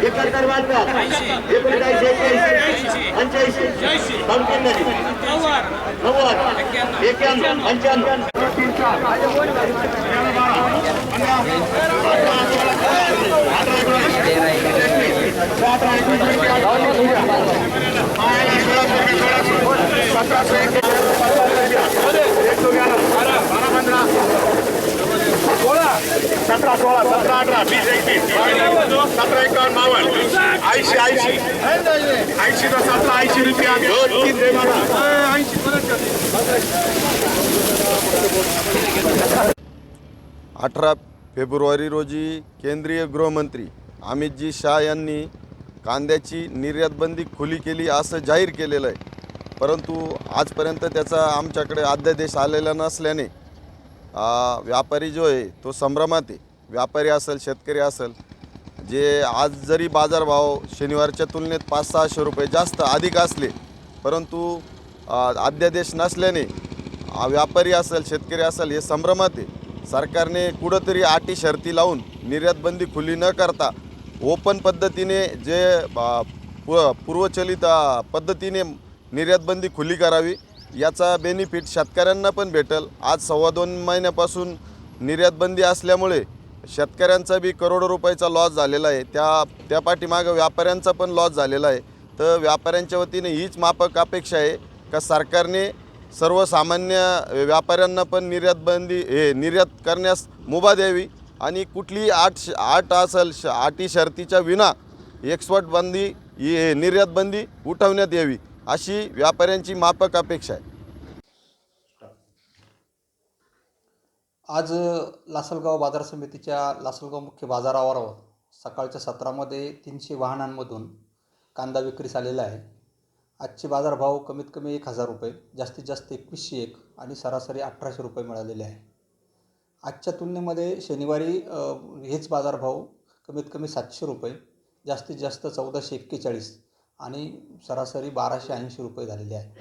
एकाहत्तर बातम्या एकोणीस एक्क्याऐंशी पंच्याऐंशी पंच्याण्णव नव्वद एक्क्याण्णव पंच्याण्णव सतरा सोळा सतरा अठरा वीस एकवीस सतरा एकावन्न बावन्न ऐंशी ऐंशी ऐंशी तो सतरा ऐंशी रुपया दोन तीन मला अठरा फेब्रुवारी रोजी केंद्रीय गृहमंत्री अमितजी शाह यांनी कांद्याची निर्यातबंदी खुली केली असं जाहीर केलेलं आहे. परंतु आजपर्यंत त्याचा आमच्याकडे अध्यादेश आलेला नसल्याने व्यापारी जो आहे तो संभ्रमात आहे. व्यापारी असेल शेतकरी असेल जे आज जरी बाजारभाव शनिवारच्या तुलनेत पाच सहाशे रुपये जास्त अधिक असले परंतु अध्यादेश नसल्याने व्यापारी असेल शेतकरी असेल हे संभ्रमात आहे. सरकारने कुठंतरी अटी शर्ती लावून निर्यातबंदी खुली न करता ओपन पद्धतीने जे पु पूर्वचलित पद्धतीने निर्यातबंदी खुली करावी याचा बेनिफिट शेतकऱ्यांना पण भेटेल. आज सव्वा दोन महिन्यापासून निर्यातबंदी असल्यामुळे शेतकऱ्यांचा बी करोडो रुपयाचा लॉस झालेला आहे. त्या त्या पाठीमागं व्यापाऱ्यांचा पण लॉस झालेला आहे. तर व्यापाऱ्यांच्या वतीने हीच मापक अपेक्षा आहे का सरकारने सर्वसामान्य व्यापाऱ्यांना पण निर्यातबंदी हे निर्यात करण्यास मुभा द्यावी आणि कुठलीही आठ श- आठ असेल श आटी शर्तीच्या विना एक्सपोर्ट बंदी ही हे निर्यातबंदी उठवण्यात यावी अशी व्यापाऱ्यांची मापक अपेक्षा आहे. आज लासलगाव बाजार समितीच्या लासलगाव मुख्य बाजारावर सकाळच्या सत्रामध्ये तीनशे वाहनांमधून कांदा विक्रीस आलेला आहे. आजचे बाजारभाव कमीत कमी एक हजार रुपये जास्तीत जास्त एकवीसशे एक आणि सरासरी अठराशे रुपये मिळालेले आहे. आजच्या तुलनेमध्ये शनिवारी हेच बाजारभाव कमीत कमी सातशे रुपये जास्तीत जास्त चौदाशे एक्केचाळीस आणि सरासरी बाराशे ऐंशी रुपये झालेले आहे.